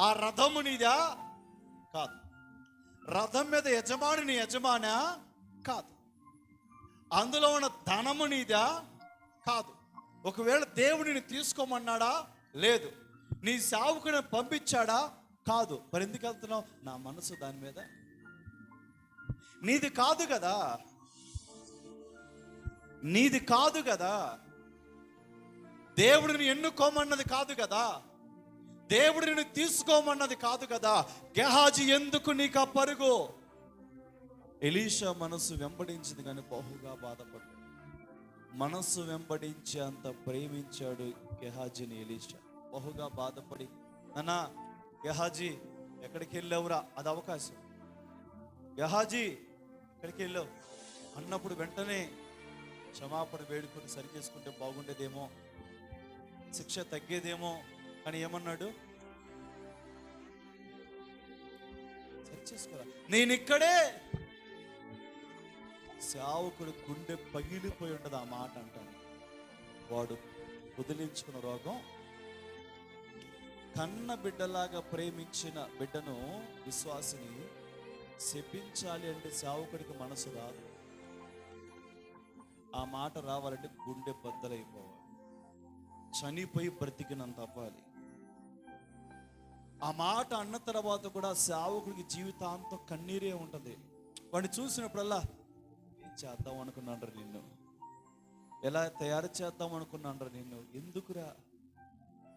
ఆ రథము నీదా? కాదు. రథం మీద యజమాని నీ యజమానా? కాదు. అందులో ఉన్న ధనము నీదా? కాదు. ఒకవేళ దేవుడిని తీసుకోమన్నాడా? లేదు. నీ సావుకుని పంపించాడా? కాదు. మరి ఎందుకు వెళ్తున్నావు? నా మనసు దాని మీద. నీది కాదు కదా. నీది కాదు కదా. దేవుడిని ఎన్నుకోమన్నది కాదు కదా. దేవుడిని తీసుకోమన్నది కాదు కదా. గెహాజీ ఎందుకు నీకు ఆ పరుగు? ఎలీషా మనసు వెంబడించింది కానీ బహుగా బాధపడ్డాడు. మనస్సు వెంబడించి అంత ప్రేమించాడు గెహాజీని ఎలీషా. బహుగా బాధపడి నానా గెహాజీ ఎక్కడికి వెళ్ళావురా? అది అవకాశం. గెహాజీ ఎక్కడికి వెళ్ళావు? అన్నప్పుడు వెంటనే క్షమాపణ వేడుకొని సరిచేసుకుంటే బాగుండేదేమో శిక్ష తగ్గేదేమో అని ఏమన్నాడు? చేసుకోరా. నేను ఇక్కడే. సేవకుడు గుండె పగిలిపోయి ఉండదు ఆ మాట అంటాను వాడు వదిలించుకున్న రోగం. కన్న బిడ్డలాగా ప్రేమించిన బిడ్డను విశ్వాసిని శపించాలి అంటే సేవకుడికి మనసు రాదు. ఆ మాట రావాలంటే గుండె బద్దలైపోవాలి. చనిపోయి బ్రతికినంత అవ్వాలి. ఆ మాట అన్న తర్వాత కూడా సేవకుడికి జీవితాంతం కన్నీరే ఉంటుంది. వాడిని చూసినప్పుడల్లా ఏం చేద్దాం అనుకున్నాడు నిన్ను? ఎలా తయారు చేద్దాం అనుకున్నాడు నిన్ను? ఎందుకురా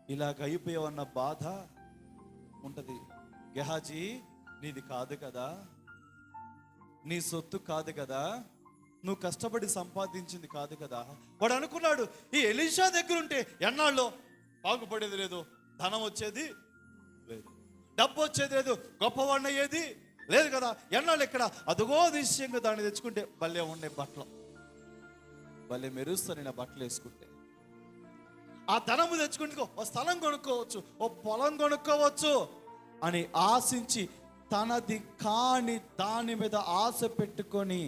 ఇలాగ అయిపోయావన్న బాధ ఉంటుంది. గెహాజీ నీది కాదు కదా. నీ సొత్తు కాదు కదా. నువ్వు కష్టపడి సంపాదించింది కాదు కదా. వాడు అనుకున్నాడు ఈ ఎలీషా దగ్గర ఉంటే ఎన్నాళ్ళు బాగుపడేది లేదు. ధనం వచ్చేది లేదు. డబ్బు వచ్చేది లేదు గొప్పవాడిని అయ్యేది లేదు కదా. ఎన్నాళ్ళు ఇక్కడ? అదుగో నిశ్చయంగా దాన్ని తెచ్చుకుంటే భలే ఉండే బట్టలు. భలే మెరుస్తాను నేను బట్టలు వేసుకుంటే. ఆ ధనము తెచ్చుకుంటే ఓ స్థలం కొనుక్కోవచ్చు ఓ పొలం కొనుక్కోవచ్చు అని ఆశించి తనది కాని దాని మీద ఆశ పెట్టుకొని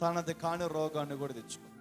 తనది కాని రోగాన్ని కూడా తెచ్చుకుంది.